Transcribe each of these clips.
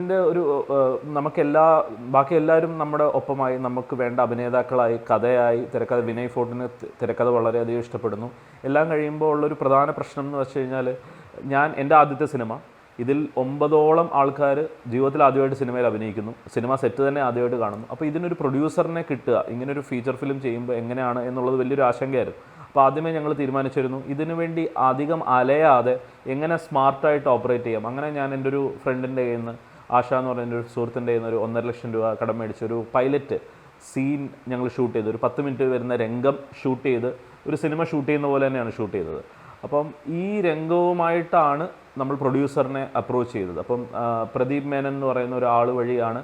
ഇതിന്റെ ഒരു നമുക്കെല്ലാ ബാക്കി എല്ലാവരും നമ്മുടെ ഒപ്പമായി നമുക്ക് വേണ്ട അഭിനേതാക്കളായി കഥയായി തിരക്കഥ വിനയ് ഫോർട്ടിന് തിരക്കഥ വളരെയധികം ഇഷ്ടപ്പെടുന്നു. എല്ലാം കഴിയുമ്പോൾ ഉള്ളൊരു പ്രധാന പ്രശ്നം എന്ന് വെച്ച് കഴിഞ്ഞാൽ ഞാൻ എന്റെ ആദ്യത്തെ സിനിമ ഇതിൽ ഒമ്പതോളം ആൾക്കാർ ജീവിതത്തിൽ ആദ്യമായിട്ട് സിനിമയിൽ അഭിനയിക്കുന്നു. സിനിമ സെറ്റ് തന്നെ ആദ്യമായിട്ട് കാണുന്നു. അപ്പോൾ ഇതിനൊരു പ്രൊഡ്യൂസറിനെ കിട്ടുക ഇങ്ങനൊരു ഫീച്ചർ ഫിലിം ചെയ്യുമ്പോൾ എങ്ങനെയാണ് എന്നുള്ളത് വലിയൊരു ആശങ്കയായിരുന്നു. അപ്പോൾ ആദ്യമേ ഞങ്ങൾ തീരുമാനിച്ചിരുന്നു ഇതിനുവേണ്ടി അധികം അലയാതെ എങ്ങനെ സ്മാർട്ടായിട്ട് ഓപ്പറേറ്റ് ചെയ്യാം. അങ്ങനെ ഞാൻ എന്റെ ഒരു ഫ്രണ്ടിന്റെ കയ്യിൽ നിന്ന് ആശ എന്ന് പറയുന്ന ഒരു സുഹൃത്തിന്റെ ഒരു ഒന്നര ലക്ഷം രൂപ കടം മേടിച്ച് ഒരു പൈലറ്റ് സീൻ ഞങ്ങൾ ഷൂട്ട് ചെയ്തു ഒരു പത്ത് മിനിറ്റ് വരുന്ന രംഗം ഷൂട്ട് ചെയ്ത് ഒരു സിനിമ ഷൂട്ട് ചെയ്യുന്ന പോലെ തന്നെയാണ് ഷൂട്ട് ചെയ്തത്. അപ്പം ഈ രംഗവുമായിട്ടാണ് നമ്മൾ പ്രൊഡ്യൂസറിനെ അപ്രോച്ച് ചെയ്തത്. അപ്പം പ്രദീപ് മേനൻ എന്ന് പറയുന്ന ഒരാൾ വഴിയാണ്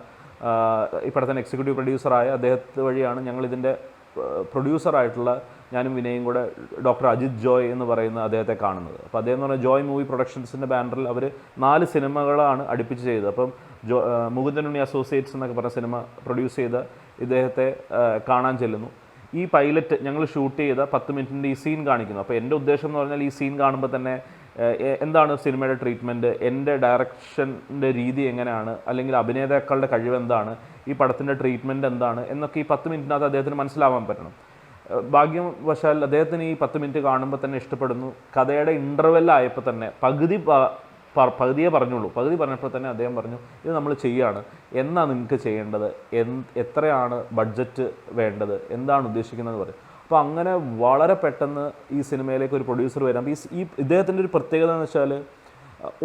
ഈ എക്സിക്യൂട്ടീവ് പ്രൊഡ്യൂസറായ അദ്ദേഹത്തെ വഴിയാണ് ഞങ്ങൾ ഇതിന്റെ പ്രൊഡ്യൂസറായിട്ടുള്ള ഞാനും വിനയും കൂടെ ഡോക്ടർ അജിത് ജോയ് എന്ന് പറയുന്ന അദ്ദേഹത്തെ കാണുന്നത്. അപ്പോൾ അദ്ദേഹം എന്ന് പറഞ്ഞാൽ ജോയ് മൂവി പ്രൊഡക്ഷൻസിന്റെ ബാനറിൽ അവർ നാല് സിനിമകളാണ് അടുപ്പിച്ച് ചെയ്തത്. അപ്പം ജോ മുകുന്ദനുണ്ണി അസോസിയേറ്റ്സ് എന്നൊക്കെ പറഞ്ഞ സിനിമ പ്രൊഡ്യൂസ് ചെയ്ത ഇദ്ദേഹത്തെ കാണാൻ ചെല്ലുന്നു. ഈ പൈലറ്റ് ഞങ്ങൾ ഷൂട്ട് ചെയ്ത പത്ത് മിനിറ്റിന്റെ ഈ സീൻ കാണിക്കുന്നു. അപ്പോൾ എന്റെ ഉദ്ദേശം എന്ന് പറഞ്ഞാൽ ഈ സീൻ കാണുമ്പോൾ തന്നെ എന്താണ് സിനിമയുടെ ട്രീറ്റ്മെന്റ് എന്റെ ഡയറക്ഷന്റെ രീതി എങ്ങനെയാണ്? അല്ലെങ്കിൽ അഭിനേതാക്കളുടെ കഴിവ് എന്താണ്? ഈ പടത്തിന്റെ ട്രീറ്റ്മെന്റ് എന്താണ് എന്നൊക്കെ ഈ പത്ത് മിനിറ്റിനകത്ത് അദ്ദേഹത്തിന് മനസ്സിലാവാൻ പറ്റണം. ഭാഗ്യം ഭാഗ്യവശാൽ അദ്ദേഹത്തിന് ഈ പത്ത് മിനിറ്റ് കാണുമ്പോൾ തന്നെ ഇഷ്ടപ്പെടുന്നു. കഥയുടെ ഇന്റർവെല്ലായപ്പോൾ തന്നെ പകുതി പകുതിയെ പറഞ്ഞുള്ളൂ. പകുതി പറഞ്ഞപ്പോൾ തന്നെ അദ്ദേഹം പറഞ്ഞു ഇത് നമ്മൾ ചെയ്യാണ്. എന്നാ നിങ്ങൾക്ക് ചെയ്യേണ്ടത്? എത്രയാണ് ബഡ്ജറ്റ് വേണ്ടത്? എന്താണ് ഉദ്ദേശിക്കുന്നത് പറയും. അപ്പോൾ അങ്ങനെ വളരെ പെട്ടെന്ന് ഈ സിനിമയിലേക്ക് ഒരു പ്രൊഡ്യൂസർ വരാം. ഈ ഇദ്ദേഹത്തിന്റെ ഒരു പ്രത്യേകത എന്ന് വെച്ചാൽ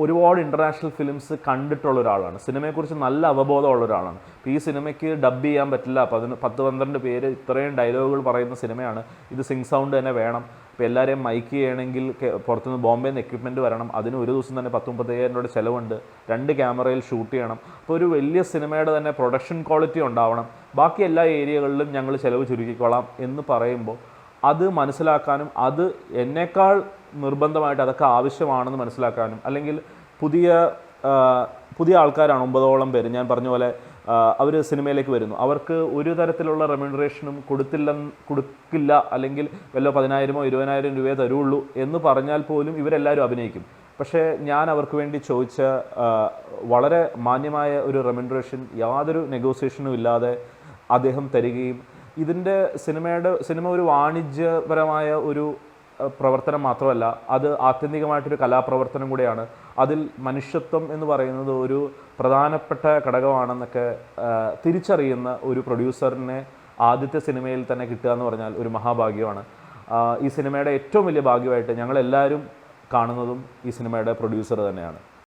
ഒരുപാട് ഇന്റർനാഷണൽ ഫിലിംസ് കണ്ടിട്ടുള്ള ഒരാളാണ്. സിനിമയെക്കുറിച്ച് നല്ല അവബോധമുള്ള ഒരാളാണ്. ഈ സിനിമയ്ക്ക് ഡബ് ചെയ്യാൻ പറ്റില്ല. പതിന് പത്ത് പന്ത്രണ്ട് പേര് ഇത്രയും ഡയലോഗുകൾ പറയുന്ന സിനിമയാണ്. ഇത് സിങ് സൗണ്ട് തന്നെ വേണം. അപ്പോൾ എല്ലാവരെയും മൈക്ക് ചെയ്യണമെങ്കിൽ പുറത്തുനിന്ന് ബോംബെ നിന്ന് എക്യുപ്മെന്റ് വരണം. അതിന് ഒരു ദിവസം തന്നെ പത്ത് മുപ്പത്തയ്യായിരം രൂപയുടെ ചിലവുണ്ട്. രണ്ട് ക്യാമറയിൽ ഷൂട്ട് ചെയ്യണം. അപ്പോൾ ഒരു വലിയ സിനിമയുടെ തന്നെ പ്രൊഡക്ഷൻ ക്വാളിറ്റി ഉണ്ടാവണം. ബാക്കി എല്ലാ ഏരിയകളിലും ഞങ്ങൾ ചിലവ് ചുരുക്കിക്കോളാം എന്ന് പറയുമ്പോൾ അത് മനസ്സിലാക്കാനും അത് എന്നേക്കാൾ നിർബന്ധമായിട്ട് അതൊക്കെ ആവശ്യമാണെന്ന് മനസ്സിലാക്കാനും അല്ലെങ്കിൽ പുതിയ പുതിയ ആൾക്കാരാണ് ഒമ്പതോളം പേര്. ഞാൻ പറഞ്ഞ പോലെ അവർ സിനിമയിലേക്ക് വരുന്നു. അവർക്ക് ഒരു തരത്തിലുള്ള റെമ്യൂണറേഷനും കൊടുത്തില്ല കൊടുക്കില്ല അല്ലെങ്കിൽ വല്ല പതിനായിരമോ ഇരുപതിനായിരം രൂപയെ തരുള്ളൂ എന്ന് പറഞ്ഞാൽ പോലും ഇവരെല്ലാവരും അഭിനയിക്കും. പക്ഷേ ഞാൻ അവർക്ക് വേണ്ടി ചോദിച്ച വളരെ മാന്യമായ ഒരു റെമ്യൂണറേഷൻ യാതൊരു നെഗോസിയേഷനും ഇല്ലാതെ അദ്ദേഹം തരികയും ഇതിന്റെ സിനിമയുടെ സിനിമ ഒരു വാണിജ്യപരമായ ഒരു പ്രവർത്തനം മാത്രമല്ല അത് ആത്യന്തികമായിട്ടൊരു കലാപ്രവർത്തനം കൂടിയാണ്. അതിൽ മനുഷ്യത്വം എന്ന് പറയുന്നത് ഒരു പ്രധാനപ്പെട്ട ഘടകമാണെന്നൊക്കെ തിരിച്ചറിയുന്ന ഒരു പ്രൊഡ്യൂസറിനെ ആദ്യത്തെ സിനിമയിൽ തന്നെ കിട്ടുക എന്ന് പറഞ്ഞാൽ ഒരു മഹാഭാഗ്യമാണ്. ഈ സിനിമയുടെ ഏറ്റവും വലിയ ഭാഗ്യമായിട്ട് ഞങ്ങളെല്ലാവരും കാണുന്നതും ഈ സിനിമയുടെ പ്രൊഡ്യൂസർ തന്നെയാണ്.